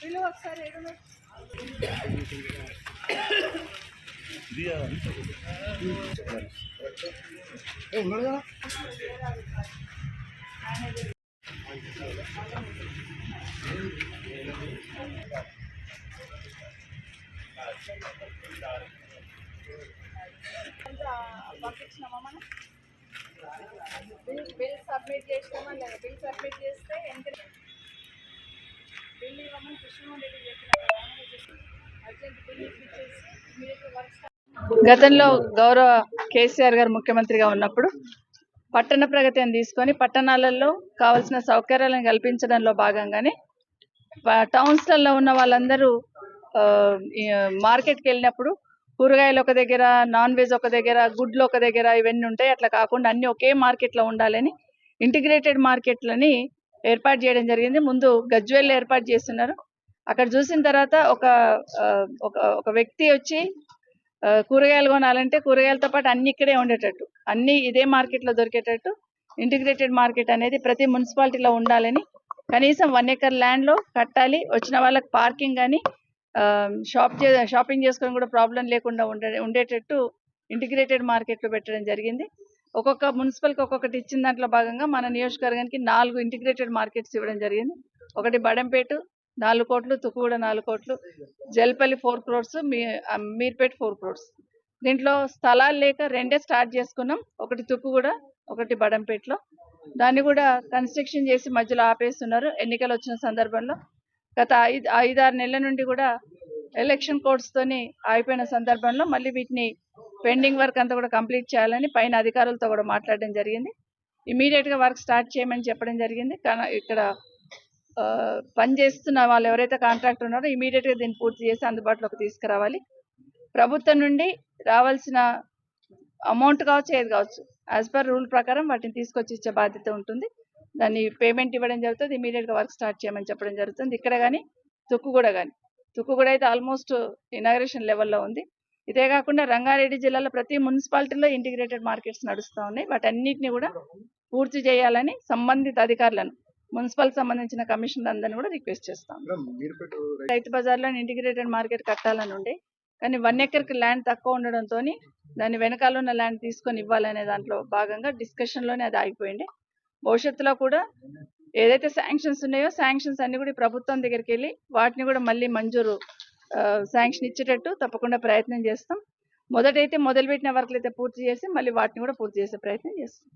పిలువ ఒకసారి ఏడున్నా పంపించినామా మనం బిల్ సబ్మిట్ చేసినామా బిల్ సబ్మిట్ చేస్తే ఎంత బిల్ ఇవ్వమని కృష్ణమోహన్ రెడ్డి చెప్పిన గతంలో గౌరవ కేసీఆర్ గారు ముఖ్యమంత్రిగా ఉన్నప్పుడు పట్టణ ప్రగతి అని తీసుకొని పట్టణాలలో కావలసిన సౌకర్యాలను కల్పించడంలో భాగంగానే టౌన్స్లలో ఉన్న వాళ్ళందరూ మార్కెట్కి వెళ్ళినప్పుడు కూరగాయలు ఒక దగ్గర నాన్ వెజ్ ఒక దగ్గర గుడ్లు ఒక దగ్గర ఇవన్నీ ఉంటాయి. అట్లా కాకుండా అన్ని ఒకే మార్కెట్లో ఉండాలని ఇంటిగ్రేటెడ్ మార్కెట్లని ఏర్పాటు చేయడం జరిగింది. ముందు గజ్వేల్ ఏర్పాటు చేస్తున్నారు. అక్కడ చూసిన తర్వాత ఒక ఒక ఒక వ్యక్తి వచ్చి కూరగాయలు కొనాలంటే కూరగాయలతో పాటు అన్ని ఇక్కడే ఉండేటట్టు అన్ని ఇదే మార్కెట్లో దొరికేటట్టు ఇంటిగ్రేటెడ్ మార్కెట్ అనేది ప్రతి మున్సిపాలిటీలో ఉండాలని కనీసం వన్ ఎకర్ ల్యాండ్లో కట్టాలి. వచ్చిన వాళ్ళకి పార్కింగ్ కానీ షాప్ చే షాపింగ్ చేసుకొని కూడా ప్రాబ్లం లేకుండా ఉండే ఉండేటట్టు ఇంటిగ్రేటెడ్ మార్కెట్లో పెట్టడం జరిగింది. ఒక్కొక్క మున్సిపల్కి ఒక్కొక్కటి ఇచ్చిన దాంట్లో భాగంగా మన నియోజకవర్గానికి నాలుగు ఇంటిగ్రేటెడ్ మార్కెట్స్ ఇవ్వడం జరిగింది. ఒకటి బడంపేట నాలుగు కోట్లు తుక్కుగూడ నాలుగు కోట్లు జల్పల్లి ఫోర్ క్రోర్స్ మీ మీర్పేట్ ఫోర్ క్రోర్స్. దీంట్లో స్థలాలు లేక రెండే స్టార్ట్ చేసుకున్నాం. ఒకటి తుక్కుగూడ ఒకటి బడంపేటలో. దాన్ని కూడా కన్స్ట్రక్షన్ చేసి మధ్యలో ఆపేస్తున్నారు. ఎన్నికలు వచ్చిన సందర్భంలో గత ఐదు ఐదారు నెలల నుండి కూడా ఎలక్షన్ కోడ్స్తోని ఆగిపోయిన సందర్భంలో మళ్ళీ వీటిని పెండింగ్ వర్క్ అంతా కూడా కంప్లీట్ చేయాలని పైన అధికారులతో కూడా మాట్లాడడం జరిగింది. ఇమీడియట్గా వర్క్ స్టార్ట్ చేయమని చెప్పడం జరిగింది. కానీ ఇక్కడ పనిచేస్తున్న పని చేస్తున్న వాళ్ళు ఎవరైతే కాంట్రాక్టర్ ఉన్నారో ఇమీడియట్గా దీన్ని పూర్తి చేసి అందుబాటులోకి తీసుకురావాలి. ప్రభుత్వం నుండి రావాల్సిన అమౌంట్ కావచ్చు ఏది కావచ్చు యాజ్ పర్ రూల్ ప్రకారం వాటిని తీసుకొచ్చి ఇచ్చే బాధ్యత ఉంటుంది. దాన్ని పేమెంట్ ఇవ్వడం జరుగుతుంది ఇమీడియట్గా వర్క్ స్టార్ట్ చేయమని చెప్పడం జరుగుతుంది. ఇక్కడ కానీ తుక్కు కూడా కానీ తుక్కు కూడా అయితే ఆల్మోస్ట్ ఇనాగ్రేషన్ లెవెల్లో ఉంది. ఇదే కాకుండా రంగారెడ్డి జిల్లాలో ప్రతి మున్సిపాలిటీలో ఇంటిగ్రేటెడ్ మార్కెట్స్ నడుస్తూ ఉన్నాయి. వాటన్నిటిని కూడా పూర్తి చేయాలని సంబంధిత అధికారులను మున్సిపల్ సంబంధించిన కమిషనర్ అందరిని కూడా రిక్వెస్ట్ చేస్తాం రైతు బజార్లో ఇంటిగ్రేటెడ్ మార్కెట్ కట్టాలని ఉండే కానీ వన్ ఎకర్కి ల్యాండ్ తక్కువ ఉండడంతో దాని వెనకాల ఉన్న ల్యాండ్ తీసుకొని ఇవ్వాలనే దాంట్లో భాగంగా డిస్కషన్లోనే అది ఆగిపోయింది. భవిష్యత్తులో కూడా ఏదైతే శాంక్షన్స్ ఉన్నాయో శాంక్షన్స్ అన్ని కూడా ప్రభుత్వం దగ్గరికి వెళ్ళి వాటిని కూడా మళ్ళీ మంజూరు శాంక్షన్ ఇచ్చేటట్టు తప్పకుండా ప్రయత్నం చేస్తాం. మొదటైతే మొదలుపెట్టిన వర్క్లు అయితే పూర్తి చేసి మళ్ళీ వాటిని కూడా పూర్తి చేసే ప్రయత్నం చేస్తాం.